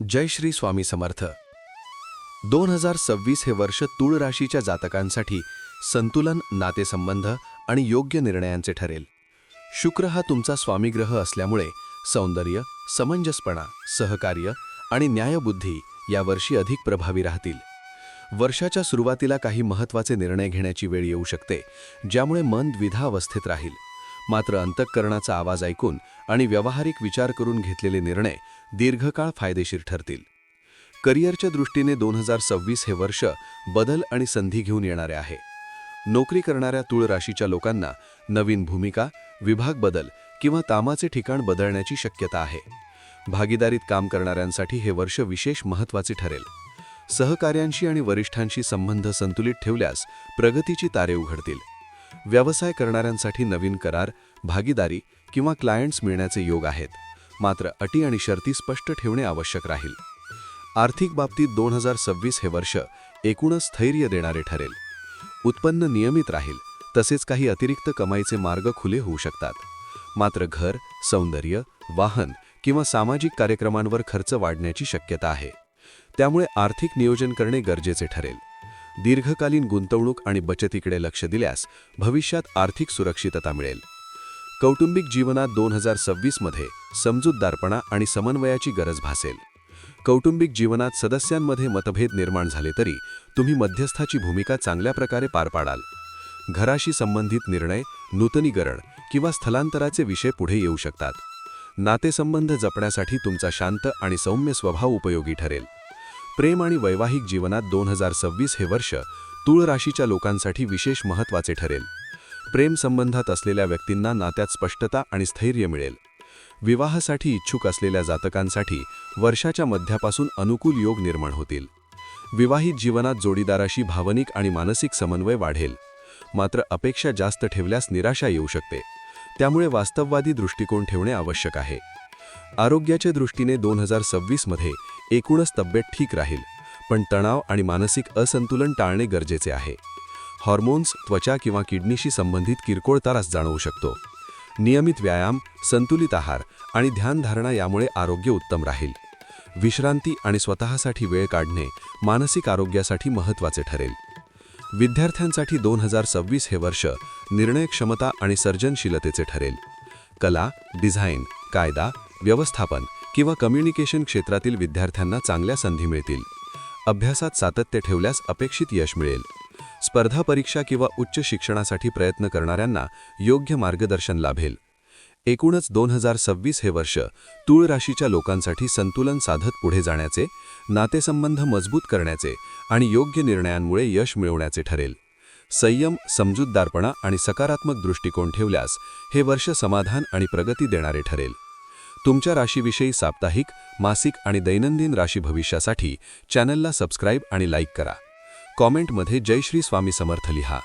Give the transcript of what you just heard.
जय श्री स्वामी समर्थ. दोन हजार सव्वीस हे वर्ष तूळ राशीच्या जातकांसाठी संतुलन नातेसंबंध आणि योग्य निर्णयांचे ठरेल. शुक्र हा तुमचा स्वामीग्रह असल्यामुळे सौंदर्य समंजसपणा सहकार्य आणि न्यायबुद्धी यावर्षी अधिक प्रभावी राहतील. वर्षाच्या सुरुवातीला काही महत्त्वाचे निर्णय घेण्याची वेळ येऊ शकते ज्यामुळे मन द्विधा अवस्थेत राहील. मात्र अंतःकरणाचा आवाज ऐकून आणि व्यावहारिक विचार करून घेतलेले निर्णय दीर्घकाळ फायदेशीर ठरतील. करिअरच्या दृष्टीने दोन हजार सव्वीस हे वर्ष बदल आणि संधी घेऊन येणारे आहे. नोकरी करणाऱ्या तुळ राशीच्या लोकांना नवीन भूमिका विभाग बदल किंवा कामाचे ठिकाण बदलण्याची शक्यता आहे. भागीदारीत काम करणाऱ्यांसाठी हे वर्ष विशेष महत्त्वाचे ठरेल. सहकार्यांशी आणि वरिष्ठांशी संबंध संतुलित ठेवल्यास प्रगतीची तारे उघडतील. व्यवसाय करणाऱ्यांसाठी नवीन करार भागीदारी किंवा क्लायंट्स मिळण्याचे योग आहेत. मात्र अटी आणि शर्ती स्पष्ट ठेवणे आवश्यक राहील. आर्थिक बाबतीत दोन हजार सव्वीस हे वर्ष एकूणच स्थैर्य देणारे ठरेल. उत्पन्न नियमित राहील तसेच काही अतिरिक्त कमाईचे मार्ग खुले होऊ शकतात. मात्र घर सौंदर्य वाहन किंवा सामाजिक कार्यक्रमांवर खर्च वाढण्याची शक्यता आहे. त्यामुळे आर्थिक नियोजन करणे गरजेचे ठरेल. दीर्घकालीन गुंतवणूक आणि बचतीकडे लक्ष दिल्यास भविष्यात आर्थिक सुरक्षितता मिळेल. कौटुंबिक जीवनात दोन हजार सव्वीसमध्ये समजूतदारपणा आणि समन्वयाची गरज भासेल. कौटुंबिक जीवनात सदस्यांमध्ये मतभेद निर्माण झाले तरी तुम्ही मध्यस्थाची भूमिका चांगल्या प्रकारे पार पाडाल. घराशी संबंधित निर्णय नूतनीकरण किंवा स्थलांतराचे विषय पुढे येऊ शकतात. नातेसंबंध जपण्यासाठी तुमचा शांत आणि सौम्य स्वभाव उपयोगी ठरेल. प्रेम आणि वैवाहिक जीवनात दोन हजार सव्वीस हे वर्ष तूळ राशीच्या लोकांसाठी विशेष महत्त्वाचे ठरेल. प्रेम संबंधात असलेल्या व्यक्तींना नात्यात स्पष्टता आणि स्थैर्य मिळेल. विवाहासाठी इच्छुक असलेल्या जातकांसाठी वर्षाच्या मध्यापासून अनुकूल योग निर्माण होतील. विवाहित जीवनात जोडीदाराशी भावनिक आणि मानसिक समन्वय वाढेल. मात्र अपेक्षा जास्त ठेवल्यास निराशा येऊ शकते. त्यामुळे वास्तववादी दृष्टिकोन ठेवणे आवश्यक आहे. आरोग्याच्या दृष्टीने दोन हजार सव्वीसमध्ये एकूणच तब्येत ठीक राहील पण तणाव आणि मानसिक असंतुलन टाळणे गरजेचे आहे. हॉर्मोन्स त्वचा किंवा किडनीशी संबंधित किरकोळ त्रास जाणवू शकतो. नियमित व्यायाम संतुलित आहार आणि ध्यानधारणा यामुळे आरोग्य उत्तम राहील. विश्रांती आणि स्वतःसाठी वेळ काढणे मानसिक आरोग्यासाठी महत्त्वाचे ठरेल. विद्यार्थ्यांसाठी दोन हजार सव्वीस हे वर्ष निर्णय क्षमता आणि सर्जनशीलतेचे ठरेल. कला डिझाईन कायदा व्यवस्थापन किंवा कम्युनिकेशन क्षेत्रातील विद्यार्थ्यांना चांगल्या संधी मिळतील. अभ्यासात सातत्य ठेवल्यास अपेक्षित यश मिळेल. स्पर्धा परीक्षा किंवा उच्च शिक्षणासाठी प्रयत्न करणाऱ्यांना योग्य मार्गदर्शन लाभेल. एकूणच दोन हजार सव्वीस हे वर्ष तूळ राशीच्या लोकांसाठी संतुलन साधत पुढे जाण्याचे नातेसंबंध मजबूत करण्याचे आणि योग्य निर्णयांमुळे यश मिळवण्याचे ठरेल. संयम समजूतदारपणा आणि सकारात्मक दृष्टिकोन ठेवल्यास हे वर्ष समाधान आणि प्रगती देणारे ठरेल. तुमच्या राशीविषयी साप्ताहिक मासिक आणि दैनंदिन राशी भविष्यासाठी चॅनलला सबस्क्राईब आणि लाईक करा. कॉमेंटमध्ये जय श्री स्वामी समर्थ लिहा.